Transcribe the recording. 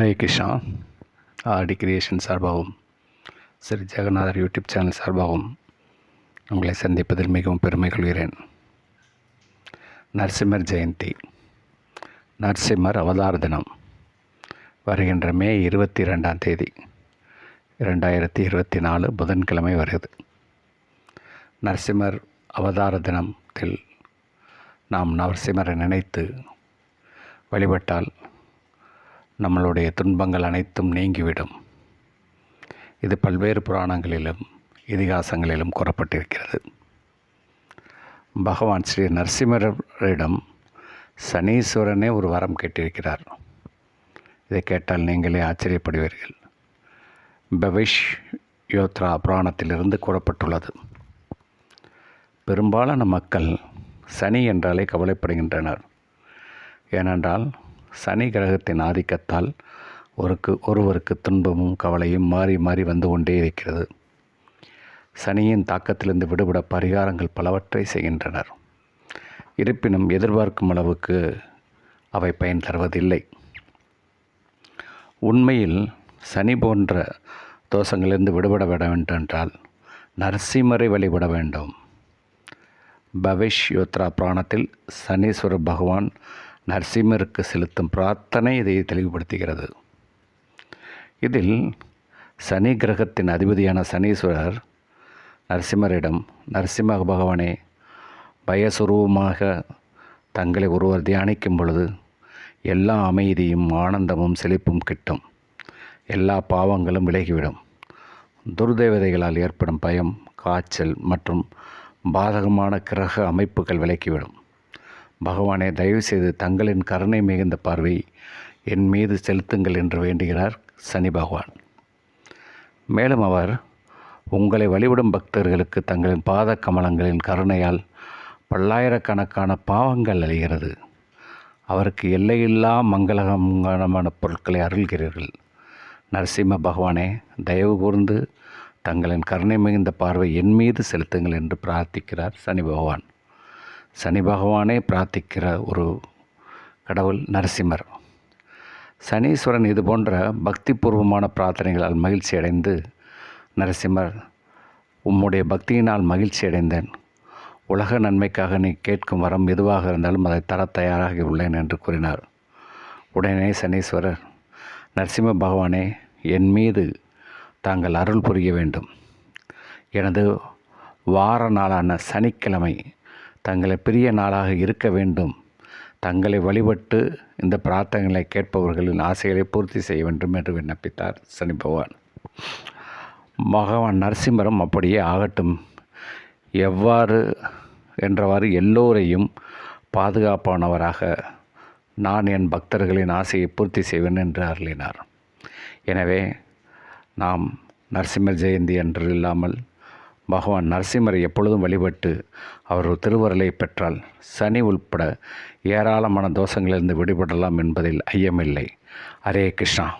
Hare Krishna. RT creation சார்பாகவும் ஸ்ரீ ஜெகநாதர் YouTube channel சார்பாகவும் உங்களை சந்திப்பதில் மிகவும் பெருமை கொள்கிறேன். நரசிம்மர் ஜெயந்தி நரசிம்மர் அவதார தினம் வருகின்ற மே இருபத்தி ரெண்டாம் தேதி இரண்டாயிரத்தி இருபத்தி நாலு புதன்கிழமை வருகிறது. நரசிம்மர் அவதார தினத்தில் நாம் நரசிம்மரை நினைத்து வழிபட்டால் நம்மளுடைய துன்பங்கள் அனைத்தும் நீங்கிவிடும். இது பல்வேறு புராணங்களிலும் இதிகாசங்களிலும் கூறப்பட்டிருக்கிறது. பகவான் ஸ்ரீ நரசிம்மரிடம் சனீஸ்வரனே ஒரு வரம் கேட்டிருக்கிறார். இதை கேட்டால் நீங்களே ஆச்சரியப்படுவீர்கள். பவிஷ் யோத்ரா புராணத்திலிருந்து கூறப்பட்டுள்ளது. பெரும்பாலான மக்கள் சனி என்றாலே கவலைப்படுகின்றனர். ஏனென்றால் சனி கிரகத்தின் ஆதிக்கத்தால் ஒருக்கு ஒருவருக்கு துன்பமும் கவலையும் மாறி மாறி வந்து கொண்டே இருக்கிறது. சனியின் தாக்கத்திலிருந்து விடுபட பரிகாரங்கள் பலவற்றை செய்கின்றனர். இருப்பினும் எதிர்பார்க்கும் அளவுக்கு அவை பயன் தருவதில்லை. உண்மையில் சனி போன்ற தோஷங்களிலிருந்து விடுபட விட வேண்டுமென்றால் நரசிம்மரை வழிபட வேண்டும். பவிஷ் யோத்ரா புராணத்தில் சனீஸ்வர பகவான் நரசிம்மருக்கு செலுத்தும் பிரார்த்தனை இதை தெளிவுபடுத்துகிறது. இதில் சனி கிரகத்தின் அதிபதியான சனீஸ்வரர் நரசிம்மரிடம் நரசிம்ம பகவானே பயசுரூபமாக தங்களை ஒருவர் தியானிக்கும் பொழுது எல்லா அமைதியும் ஆனந்தமும் செழிப்பும் கிட்டும். எல்லா பாவங்களும் விலகிவிடும். துர்தேவதைகளால் ஏற்படும் பயம் காய்ச்சல் மற்றும் பாதகமான கிரக அமைப்புகள் விலக்கிவிடும் பகவானே தயவுசெய்து தங்களின் கருணை மிகுந்த பார்வை என் மீது செலுத்துங்கள் என்று வேண்டுகிறார் சனி பகவான். மேலும் அவர் உங்களை வழிபடும் பக்தர்களுக்கு தங்களின் பாத கமலங்களின் கருணையால் பல்லாயிரக்கணக்கான பாவங்கள் அழிகிறது. அவருக்கு எல்லையில்லா மங்களகமான பொருட்களை அருள்கிறீர்கள். நரசிம்ம பகவானே தயவு கூர்ந்து தங்களின் கருணை மிகுந்த பார்வை என் மீது செலுத்துங்கள் என்று பிரார்த்திக்கிறார் சனி பகவான். சனி பகவானே பிரார்த்திக்கிற ஒரு கடவுள் நரசிம்மர். சனீஸ்வரன் இது போன்ற பக்திபூர்வமான பிரார்த்தனைகளால் மகிழ்ச்சி அடைந்து நரசிம்மர் உம்முடைய பக்தியினால் மகிழ்ச்சி அடைந்தேன். உலக நன்மைக்காக நீ கேட்கும் வரம் எதுவாக இருந்தாலும் அதை தர தயாராகி உள்ளேன் என்று கூறினார். உடனே சனீஸ்வரர் நரசிம்ம பகவானே என் மீது தாங்கள் அருள் புரிய வேண்டும். எனது வார நாளான சனிக்கிழமை தங்களை பிரிய நாளாக இருக்க வேண்டும். தங்களை வழிபட்டு இந்த பிரார்த்தனைகளை கேட்பவர்களின் ஆசைகளை பூர்த்தி செய்ய வேண்டும் என்று விண்ணப்பித்தார் சனி பகவான். பகவான் நரசிம்மரம் அப்படியே ஆகட்டும். எவ்வாறு என்றவாறு எல்லோரையும் பாதுகாப்பானவராக நான் என் பக்தர்களின் ஆசையை பூர்த்தி செய்வேன் என்று அருளினார். எனவே நாம் நரசிம்மர் ஜெயந்தி என்று இல்லாமல் பகவான் நரசிம்மரை எப்பொழுதும் வழிபட்டு அவர் திருவருளை பெற்றால் சனி உள்பட ஏராளமான தோஷங்களிலிருந்து விடுபடலாம் என்பதில் ஐயமில்லை. ஹரே கிருஷ்ணா.